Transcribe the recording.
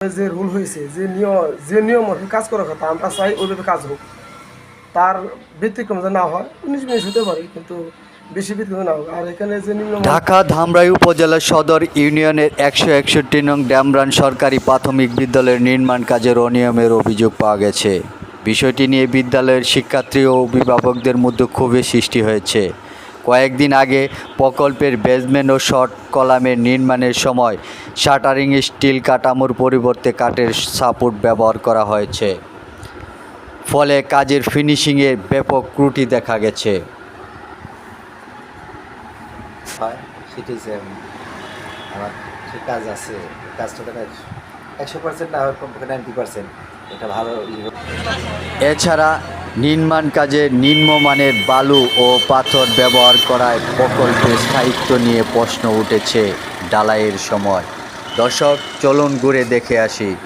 যে রুল হয়েছে যে নিয়ম যে নিয়ম কাজ করার কথা, আমরা চাই ওইভাবে কাজ হোক। তার ব্যতিক্রম যে না হয়, উনিশ মিনিট হতে পারে, কিন্তু বেশি ঢাকা ধামরাই উপজেলা সদর ইউনিয়নের একশো একষট্টি নং ড্যামরান সরকারি প্রাথমিক বিদ্যালয়ের নির্মাণ কাজের অনিয়মের অভিযোগ পাওয়া গেছে। বিষয়টি নিয়ে বিদ্যালয়ের শিক্ষার্থী ও অভিভাবকদের মধ্যে ক্ষোভের সৃষ্টি হয়েছে। কয়েকদিন আগে প্রকল্পের বেসমেন্ট ও শর্ট কলামের নির্মাণের সময় শাটারিং স্টিল কাঠামোর পরিবর্তে কাঠের সাপোর্ট ব্যবহার করা হয়েছে। ফলে কাজের ফিনিশিংয়ে ব্যাপক ত্রুটি দেখা গেছে। আমার যে কাজ আছে কাজটা দেখা একশো পার্সেন্ট না হয় কমপক্ষে নাইনটি পার্সেন্ট এটা ভালো এছাড়া নির্মাণ কাজে নিম্নমানের বালু ও পাথর ব্যবহার করায় প্রকল্পের স্থায়িত্ব নিয়ে প্রশ্ন উঠেছে ডালাইয়ের সময়। দর্শক, চলন ঘুরে দেখে আসি।